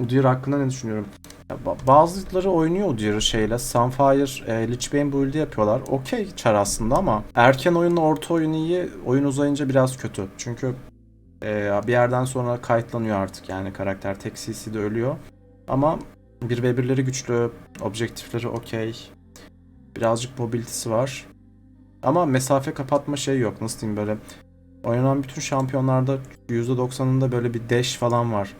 Udyr hakkında ne düşünüyorum? Ya ba- bazıları oynuyor Udyr'ı şeyle. Sunfire, e, Lich Bane build'i yapıyorlar. Okey çar aslında ama erken oyunla orta oyun iyi. Oyun uzayınca biraz kötü. Çünkü e, bir yerden sonra kayıtlanıyor artık yani karakter. Tek CC'de ölüyor. Ama 1v1'leri güçlü. Objektifleri okey. Birazcık mobilitesi var. Ama mesafe kapatma şey yok. Nasıl diyeyim böyle. Oynanan bütün şampiyonlarda %90'ında böyle bir dash falan var.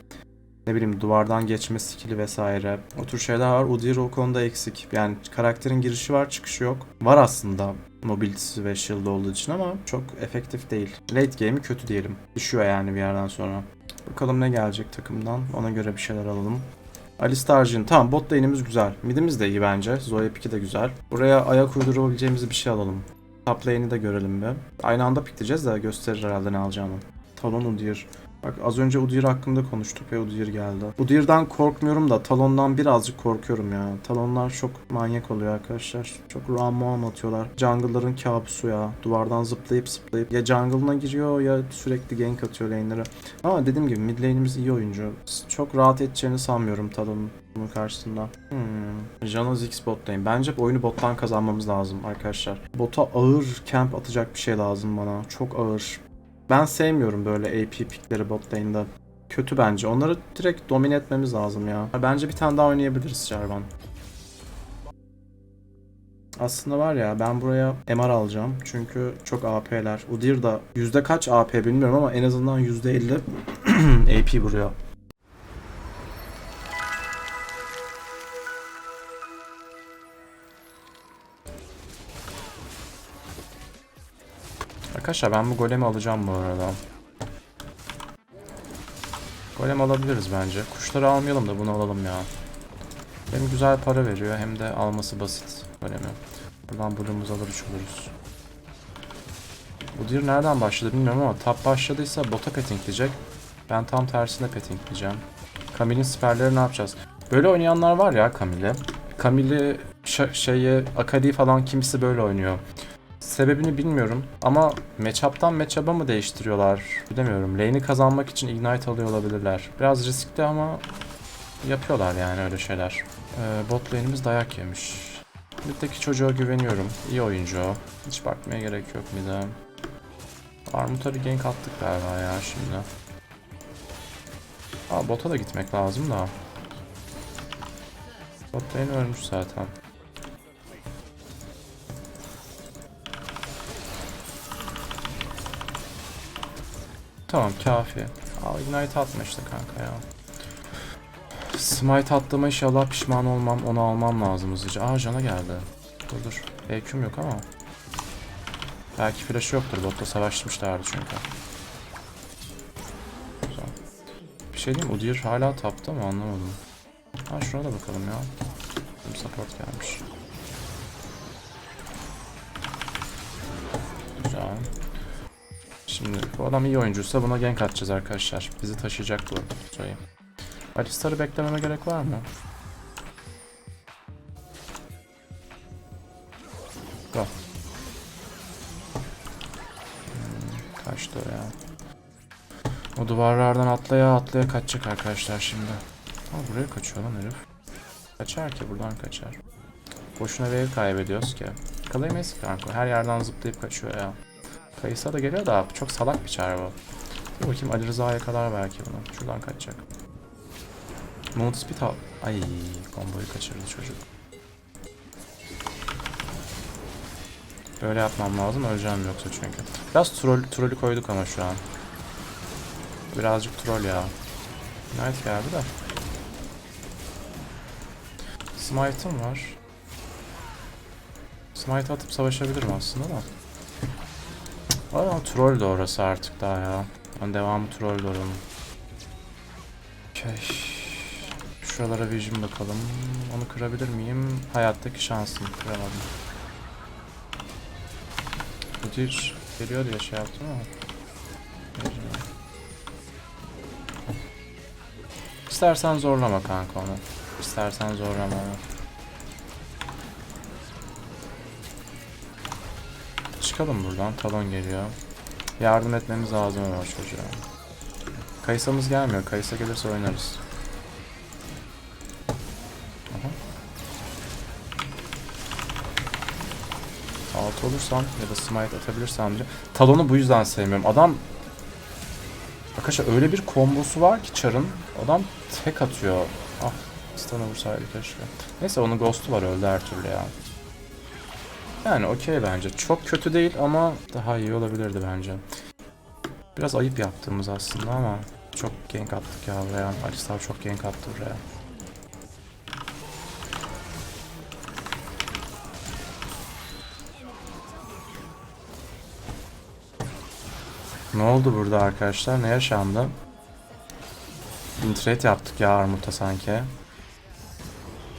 Ne bileyim duvardan geçme skill'i vesaire. O tür şeyler var. Udyr o konuda eksik. Yani karakterin girişi var çıkışı yok. Var aslında mobilitesi ve shield olduğu için ama çok efektif değil. Late game'i kötü diyelim. Düşüyor yani bir yerden sonra. Bakalım ne gelecek takımdan. Ona göre bir şeyler alalım. Alistar Jhin. Tamam bot lane'imiz güzel. Mid'imiz de iyi bence. Zoe Piki de güzel. Buraya ayak uydurabileceğimiz bir şey alalım. Top lane'i de görelim bir. Aynı anda pikleyeceğiz de gösterir herhalde ne alacağını. Talon Udyr. Bak az önce Udyr hakkında konuştuk ve Udyr geldi. Udyr'dan korkmuyorum da Talon'dan birazcık korkuyorum ya. Talonlar çok manyak oluyor arkadaşlar. Çok run atıyorlar. Jungle'ların kabusu ya. Duvardan zıplayıp zıplayıp ya jungle'ına giriyor ya sürekli gank atıyor lane'lere. Ama dediğim gibi mid lane'imiz iyi oyuncu. Çok rahat edeceğini sanmıyorum Talon'un karşısında. Hmm. Jano Ziggs bot lane. Bence oyunu bottan kazanmamız lazım arkadaşlar. Bota ağır camp atacak bir şey lazım bana. Çok ağır. Ben sevmiyorum böyle AP pickleri bot lane'de. Kötü bence. Onları direkt domine etmemiz lazım ya. Bence bir tane daha oynayabiliriz Jarvan. Aslında var ya ben buraya MR alacağım. Çünkü çok AP'ler. Udyr da yüzde kaç AP bilmiyorum ama en azından yüzde 50 AP vuruyor. Arkadaşlar ben bu golemi alacağım bu arada. Golem alabiliriz bence. Kuşları almayalım da bunu alalım ya. Hem güzel para veriyor hem de alması basit golemi. Buradan blue'umuzu alır oluruz. Bu deer nereden başladı bilmiyorum ama top başladıysa bota pettingleyecek. Ben tam tersine pettingleyeceğim. Camille'in siperleri ne yapacağız? Böyle oynayanlar var ya Camille'i. Camille'i ş- şeyi Akadi falan kimisi böyle oynuyor. Sebebini bilmiyorum ama matchup'tan matchup'a mı değiştiriyorlar bilemiyorum. Lane'i kazanmak için ignite alıyor olabilirler. Biraz riskli ama yapıyorlar yani öyle şeyler. Ee, bot lane'imiz dayak yemiş. Mid'deki çocuğa güveniyorum. İyi oyuncu o. Hiç bakmaya gerek yok mid'e. Armut'a bir gank attık galiba ya şimdi. Aa bota da gitmek lazım da. Bot lane ölmüş zaten. Tamam kafi. Al ignite atma işte kanka ya. Smite attığıma inşallah pişman olmam. Onu almam lazım hızlıca. Aa cana geldi. Dur dur. EQ'm yok ama. Belki flash yoktur. Botta savaşmışlardı çünkü. Güzel. Bir şey diyeyim? Udyr hala tapta mı anlamadım. Ha şuna da bakalım ya. Benim support gelmiş. Güzel. Şimdi bu adam iyi oyuncuysa buna gank atacağız arkadaşlar. Bizi taşıyacak bu sayı. Alistar'ı beklememe gerek var mı? Go. Hmm, kaçtı o ya. O duvarlardan atlaya atlaya kaçacak arkadaşlar şimdi. Ha buraya kaçıyor lan herif. Kaçar ki buradan kaçar. Boşuna wave kaybediyoruz ki. Kalayamayız ki kanka. Her yerden zıplayıp kaçıyor ya. Kayısa da geliyor da çok salak bir çare bu. Dur bakayım Ali Rıza'ya kadar belki bunu. Şuradan kaçacak. Mount Speed al. Ay komboyu kaçırdı çocuk. Böyle yapmam lazım öleceğim yoksa çünkü. Biraz troll, trolü koyduk ama şu an. Birazcık troll ya. Knight geldi de. Smite'ım var. Smite atıp savaşabilirim aslında da. Ama troll de orası artık daha ya. Yani devamı troll de oranın. Okey. Şuralara vision bakalım. Onu kırabilir miyim? Hayattaki şansım. Kıramadım. Dir geliyor diye şey yaptım ama. İstersen zorlama kanka onu. İstersen zorlama onu. Çıkalım buradan. Talon geliyor. Yardım etmemiz lazım ama çocuğa. Kayısamız gelmiyor. Kayısa gelirse oynarız. Aha. Altı olursam ya da smite atabilirsem diye. Talon'u bu yüzden sevmiyorum. Adam Arkadaşlar öyle bir kombosu var ki Char'ın. Adam tek atıyor. Ah, stana vursaydı keşke. Neyse onun ghost'u var öldü her türlü ya. Yani okey bence. Çok kötü değil ama daha iyi olabilirdi bence. Biraz ayıp yaptığımız aslında ama çok gank attık ya buraya. Alistar çok gank attı buraya. Ne oldu burada arkadaşlar? Ne yaşandı? Intrate yaptık ya Armut'a sanki.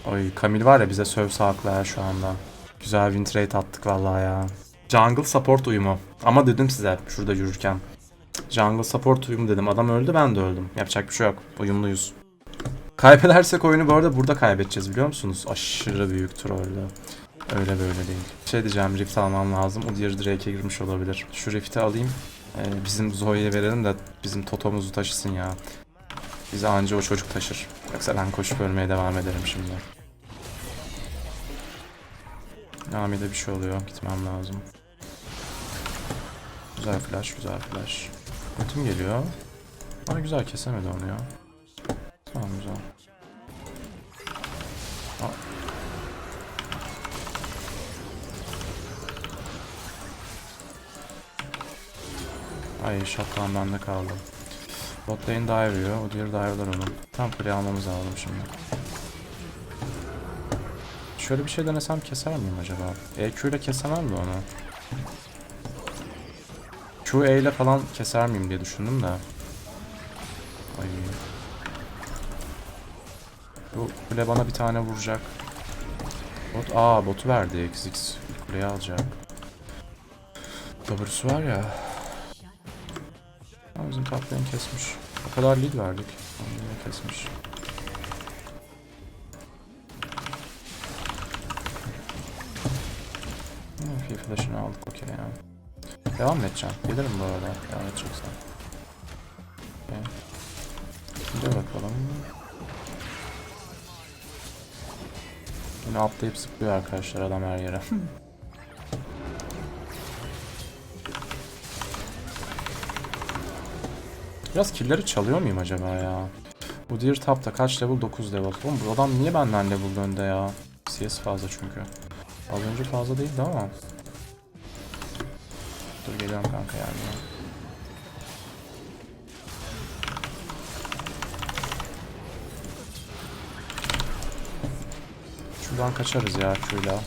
Oy Kamil var ya bize söv ya şu anda. Güzel win trade attık vallahi ya. Jungle support uyumu. Ama dedim size şurada yürürken. Jungle support uyumu dedim. Adam öldü ben de öldüm. Yapacak bir şey yok. Uyumluyuz. Kaybedersek oyunu bu arada burada kaybedeceğiz biliyor musunuz? Aşırı büyük trollü. Öyle böyle değil. Şey diyeceğim Rift almam lazım. Diğer Drake'e girmiş olabilir. Şu Rift'i alayım. Ee, bizim Zoe'ye verelim de bizim Toto'muzu taşısın ya. Bizi anca o çocuk taşır. Yoksa ben koşup ölmeye devam ederim şimdi. Nami'de bir şey oluyor. Gitmem lazım. Güzel flash, güzel flash. Ultim geliyor. Ama güzel kesemedi onu ya. Tamam güzel. Aa. Ay şapkan bende kaldı. Bot lane dive yiyor. O diğer dive'lar onu. Tam kule almamız lazım şimdi. Şöyle bir şey denesem keser miyim acaba? EQ ile kesemem mi onu? Q E ile falan keser miyim diye düşündüm de. Ay. Bu kule bana bir tane vuracak. Bot, aa botu verdi XX. Kuleyi alacak. W'su var ya. Ama bizim lane kesmiş. O kadar lead verdik. Onu kesmiş. Flash'ını aldık okey ya. Devam mı edeceğim? Gelirim bu arada. Devam edeceksen. Okay. Şimdi bakalım. Yine atlayıp zıplıyor arkadaşlar adam her yere. Biraz killleri çalıyor muyum acaba ya? Bu Deer Tap'ta kaç level? 9 level. Oğlum bu adam niye benden level önde ya? CS fazla çünkü. Az önce fazla değildi ama. Dur geliyorum kanka yani. Şuradan kaçarız ya Q'yla.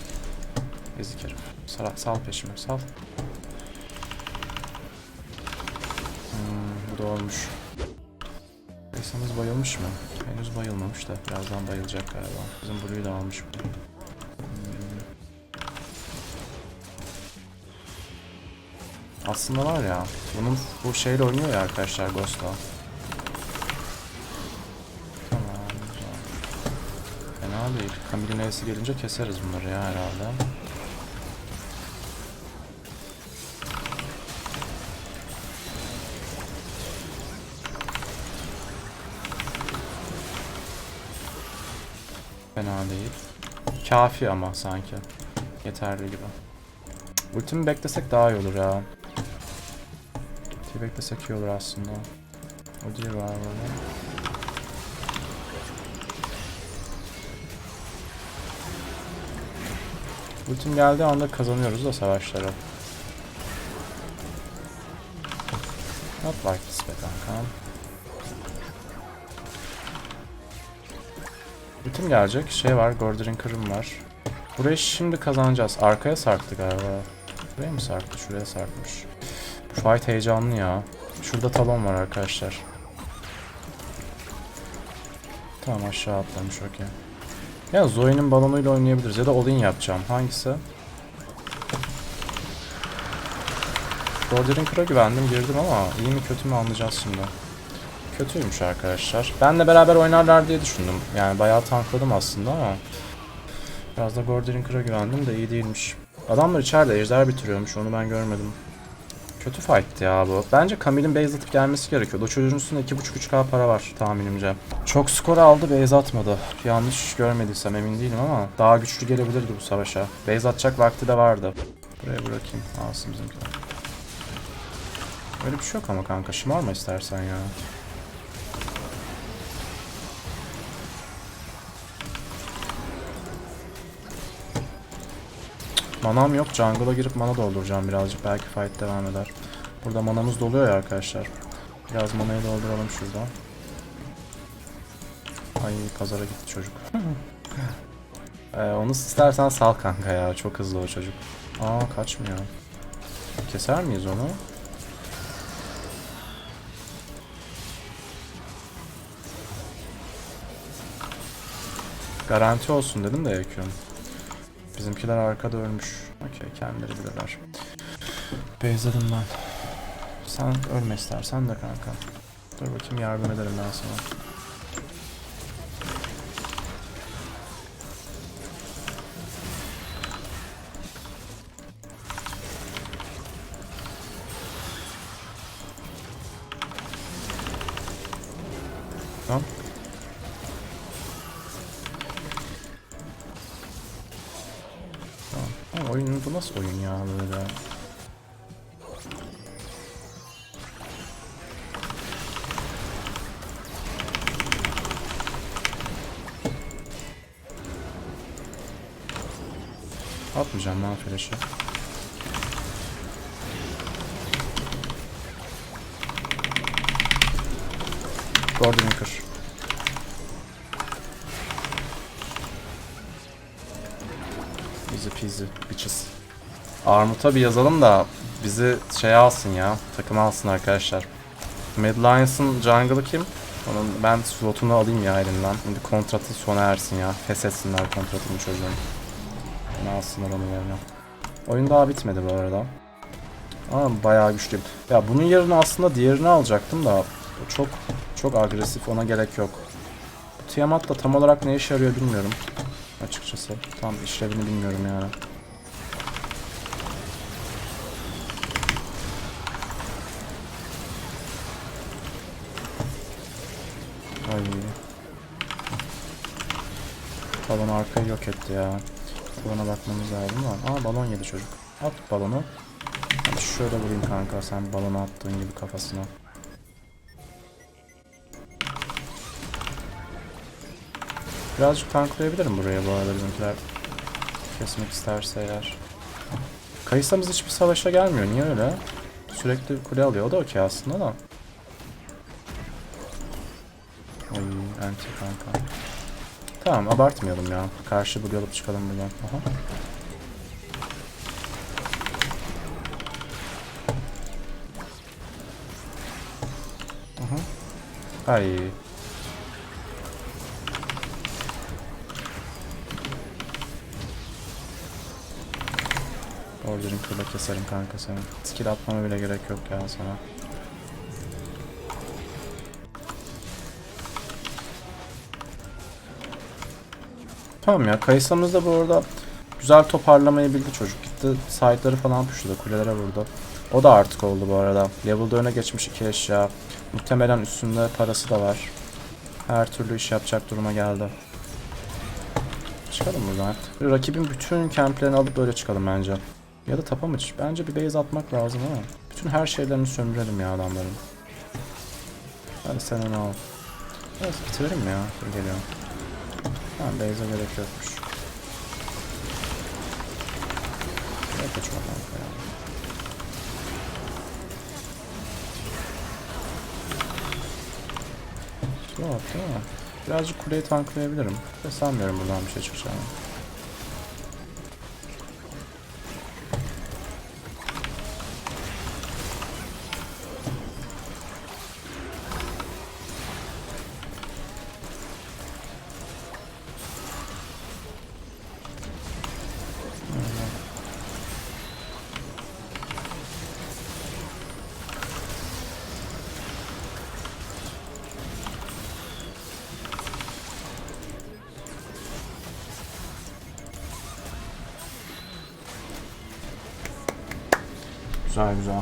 Ezik herif. Sal, sal peşime sal. Hmm, bu da olmuş. Reisimiz bayılmış mı? Henüz bayılmamış da birazdan bayılacak galiba. Bizim Blue'yu da almış. Hmm. Aslında var ya, bunun bu şeyle oynuyor ya arkadaşlar Ghost'la. Tamam. Fena değil. Camille'in E'si gelince keseriz bunları ya herhalde. Fena değil. Kafi ama sanki. Yeterli gibi. Ultimi beklesek daha iyi olur ya. Ultiyi beklesek iyi olur aslında. O diye var böyle. Ultim geldiği anda kazanıyoruz da savaşları. Not like this be kankam. Ultim gelecek. Şey var, Gordon kırım var. Burayı şimdi kazanacağız. Arkaya sarktı galiba. Buraya mı sarktı? Şuraya sarkmış. Fight heyecanlı ya. Şurada talon var arkadaşlar. Tamam aşağı atlamış okey. Ya Zoe'nin balonuyla oynayabiliriz ya da all-in yapacağım. Hangisi? Border'in kıra güvendim girdim ama iyi mi kötü mü anlayacağız şimdi. Kötüymüş arkadaşlar. Benle beraber oynarlar diye düşündüm. Yani bayağı tankladım aslında ama Biraz da Gordon kıra güvendim de iyi değilmiş. Adamlar içeride ejder bitiriyormuş onu ben görmedim. Kötü fight'tı ya bu. Bence Camille'in base atıp gelmesi gerekiyordu. O çocuğun üstünde 2.5-3k para var tahminimce. Çok skor aldı base atmadı. Yanlış görmediysem emin değilim ama daha güçlü gelebilirdi bu savaşa. Base atacak vakti de vardı. Buraya bırakayım. Alsın bizimkiler. Öyle bir şey yok ama kanka. Şımarma istersen ya. Manam yok. Jungle'a girip mana dolduracağım birazcık. Belki fight devam eder. Burada manamız doluyor ya arkadaşlar. Biraz manayı dolduralım şurada. Ay pazara gitti çocuk. ee, onu istersen sal kanka ya. Çok hızlı o çocuk. Aa kaçmıyor. Keser miyiz onu? Garanti olsun dedim de yakıyorum. Bizimkiler arkada ölmüş. Okey kendileri bilirler. Beyzledim ben. Sen ölme istersen de kanka. Dur bakayım yardım ederim ben sana. Tamam. Oyun bu nasıl oyun ya böyle? Atmayacağım lan flash'ı. Gordon kır. Easy peasy bitches. Armut'a bir yazalım da bizi şey alsın ya. Takım alsın arkadaşlar. Mad Lions'ın jungle'ı kim? Onun ben slotunu alayım ya elinden. Şimdi kontratı sona ersin ya. Feshetsinler kontratını çocuğun. Ne alsınlar onun yerine. Oyun daha bitmedi bu arada. Ama bayağı güçlü. Ya bunun yerine aslında diğerini alacaktım da çok çok agresif ona gerek yok. Tiamat da tam olarak ne işe yarıyor bilmiyorum. Açıkçası tam işlevini bilmiyorum yani. Ay. Balon arkayı yok etti ya. Balona bakmamız lazım ama. Aa balon yedi çocuk. At balonu. Hadi şöyle vurayım kanka sen balonu attığın gibi kafasına. Birazcık tanklayabilirim buraya bu arada bizimkiler kesmek isterse eğer. Kayısa'mız hiçbir savaşa gelmiyor. Niye öyle? Sürekli kule alıyor. O da okey aslında da. Oy anti kanka. Tamam abartmayalım ya. Karşı blue alıp çıkalım buradan. Aha. Aha. Ay. Order'ın kırda keserim kanka seni. Skill atmama bile gerek yok ya sana. Tamam ya Kayısa'mız da bu arada güzel toparlamayı bildi çocuk. Gitti side'ları falan puşladı kulelere vurdu. O da artık oldu bu arada. Level'da öne geçmiş iki eşya. Muhtemelen üstünde parası da var. Her türlü iş yapacak duruma geldi. Çıkalım buradan. Rakibin bütün camplerini alıp böyle çıkalım bence. Ya da tapa mı? çık- Bence bir base atmak lazım ama. Bütün her şeylerini sömürelim ya adamların. Hadi sen onu al. Evet bitirelim ya. Dur geliyorum. Tamam base'e gerek yokmuş. Ne kaçma kanka ya. Slow attı ama. Birazcık kuleyi tanklayabilirim. Ve sanmıyorum buradan bir şey çıkacağını. Güzel güzel.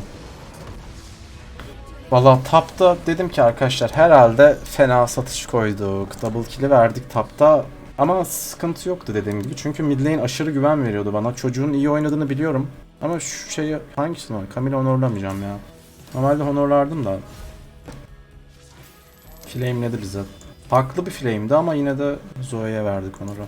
Valla tapta dedim ki arkadaşlar herhalde fena satış koyduk. Double kill'i verdik tapta. Ama sıkıntı yoktu dediğim gibi. Çünkü mid lane aşırı güven veriyordu bana. Çocuğun iyi oynadığını biliyorum. Ama şu şeyi hangisini var? Camille honorlamayacağım ya. Normalde honorlardım da. Flameledi bize. Haklı bir flame'di ama yine de Zoe'ye verdik honoru.